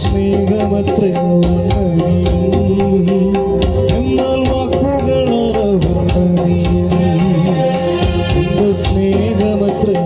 സ്നേഹമത്രേ എന്നാൽ വാക്കുകളറിയും സ്നേഹമത്രേ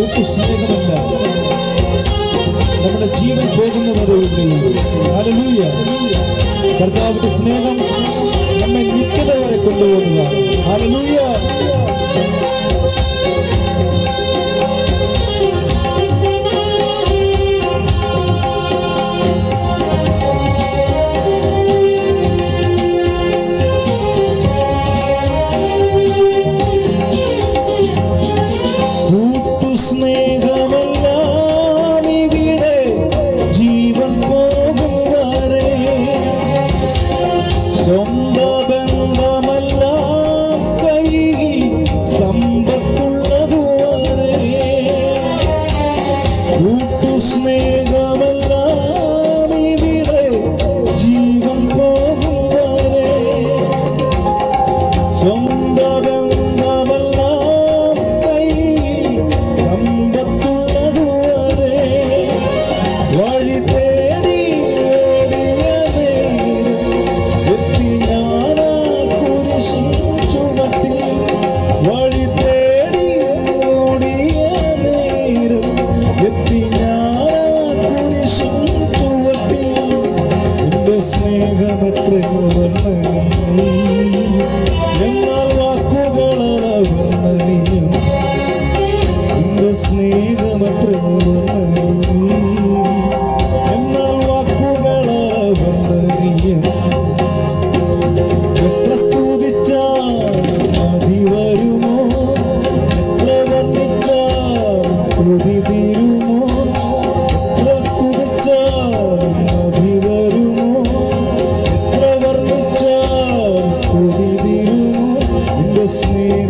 കൂട്ടു സ്നേഹമല്ല നമ്മുടെ ജീവൻ പോകുന്നത് വരെയുണ്ട് കർത്താവിന്റെ സ്നേഹം നമ്മെ നിത്യത വരെ കൊണ്ടുപോകുന്നതാണ് രാത്രി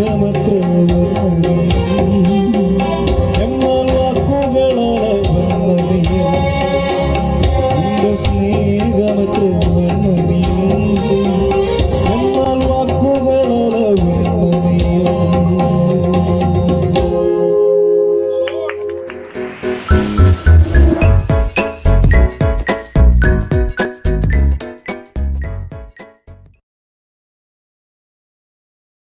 ലോകമത്ര എന്നാൽ വാക്കുകളാൽ വന്നറിയും സ്നേഹമത്ര വന്നറിയും